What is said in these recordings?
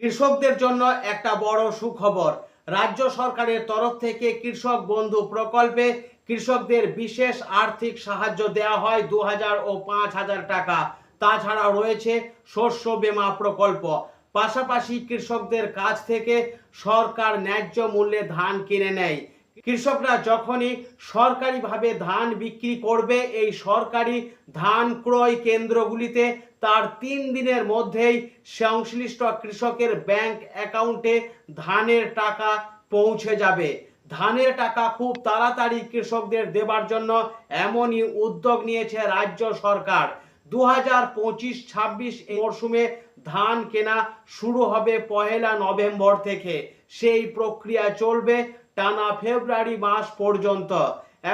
কৃষকদের জন্য একটা বড় সুখবর। রাজ্য সরকারের তরফ থেকে কৃষক বন্ধু প্রকল্পে কৃষকদের বিশেষ আর্থিক সাহায্য দেওয়া হয় দু হাজার ও পাঁচ হাজার টাকা। তাছাড়া রয়েছে শস্য বীমা প্রকল্প। পাশাপাশি কৃষকদের কাছ থেকে সরকার ন্যায্য মূল্যে ধান কিনে নেয়। কৃষকরা যখনই সরকারিভাবে ধান বিক্রি করবে, এই সরকারি ধান ক্রয় কেন্দ্রগুলিতে তার তিন দিনের মধ্যেই সংশ্লিষ্ট কৃষকের ব্যাংক অ্যাকাউন্টে ধানের টাকা পৌঁছে যাবে। ধানের টাকা খুব তাড়াতাড়ি কৃষকদের দেবার জন্য এমনই উদ্যোগ নিয়েছে রাজ্য সরকার। দু হাজার পঁচিশ ছাব্বিশ মরশুমে ধান কেনা শুরু হবে পহেলা নভেম্বর থেকে। সেই প্রক্রিয়া চলবে টানা ফেব্রুয়ারি মাস পর্যন্ত।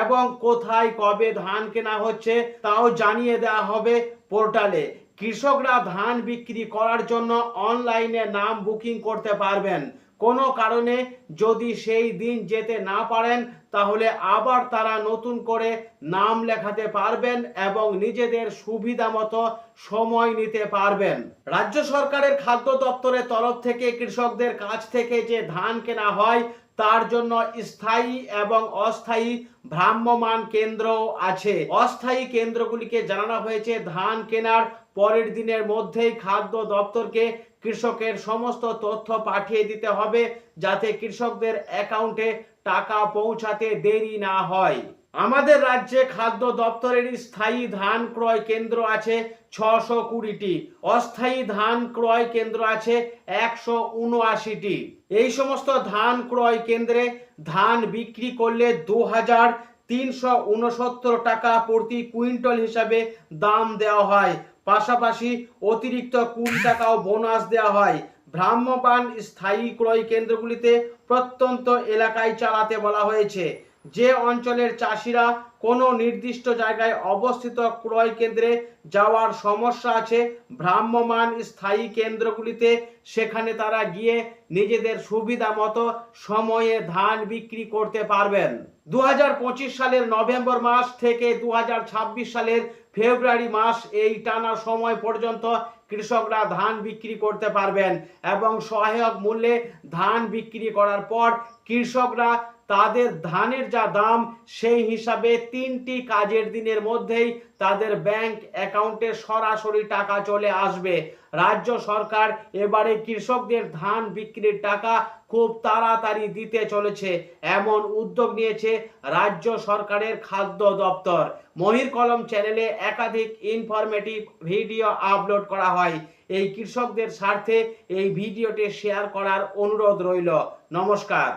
এবং কোথায় কবে ধান কেনা হচ্ছে তাও জানিয়ে দেওয়া হবে পোর্টালে। কৃষকরা ধান বিক্রি করার জন্য অনলাইনে নাম বুকিং করতে পারবেন। কোনো কারণে যদি সেই দিন যেতে না পারেন, তাহলে আবার তারা নতুন করে নাম লেখাতে পারবেন এবং নিজেদের সুবিধা মতো সময় নিতে পারবেন। রাজ্য সরকারের খাদ্য দপ্তরের তরফ থেকে কৃষকদের কাছ থেকে যে ধান কেনা হয়, তার জন্য স্থায়ী এবং অস্থায়ী ভ্রাম্যমান কেন্দ্র আছে। অস্থায়ী কেন্দ্রগুলিকে জানানো হয়েছে, ধান কেনার পরের দিনের মধ্যেই খাদ্য দপ্তরকে কৃষকের সমস্ত তথ্য পাঠিয়ে দিতে হবে যাতে কৃষকদের অ্যাকাউন্টে টাকা পৌঁছাতে দেরি না হয়। আমাদের রাজ্যে খাদ্য দপ্তরের স্থায়ী ধান ক্রয় কেন্দ্র আছে ছশো কুড়িটি। অস্থায়ী ধান ক্রয় কেন্দ্র আছে একশো উনআশিটি। এই সমস্ত ধান ক্রয় কেন্দ্রে ধান বিক্রি করলে দু হাজার তিনশো উনসত্তর টাকা প্রতি কুইন্টাল হিসাবে দাম দেওয়া হয়। পাশাপাশি অতিরিক্ত কুড়ি টাকাও বোনাস দেওয়া হয়। ভ্রাম্যমাণ স্থায়ী ক্রয় কেন্দ্রগুলিতে প্রত্যন্ত এলাকায় চালাতে বলা হয়েছে। যে অঞ্চলের চাষিরা কোনো নির্দিষ্ট জায়গায় অবস্থিত ক্রয় কেন্দ্রে যাওয়ার সমস্যা আছে ভ্রাম্যমান স্থায়ী কেন্দ্রগুলিতে সেখানে তারা গিয়ে নিজেদের সুবিধা মতো সময়ে ধান বিক্রি করতে পারবেন। দু হাজার পঁচিশ সালের নভেম্বর মাস থেকে দু হাজার ছাব্বিশ সালের ফেব্রুয়ারি মাস এই টানা সময় পর্যন্ত কৃষকরা ধান বিক্রি করতে পারবেন এবং সহায়ক মূল্যে ধান বিক্রি করার পর কৃষকরা তাদের ধানের যা দাম, সেই হিসাবে তিনটি কাজের দিনের মধ্যেই তাদের ব্যাংক অ্যাকাউন্টে সরাসরি টাকা চলে আসবে। রাজ্য সরকার এবারে কৃষকদের ধান বিক্রির টাকা খুব তাড়াতাড়ি দিতে চলেছে। এমন উদ্যোগ নিয়েছে রাজ্য সরকারের খাদ্য দপ্তর। মহির কলম চ্যানেলে একাধিক ইনফরমেটিভ ভিডিও আপলোড করা হয়। এই কৃষকদের স্বার্থে এই ভিডিওটি শেয়ার করার অনুরোধ রইল। নমস্কার।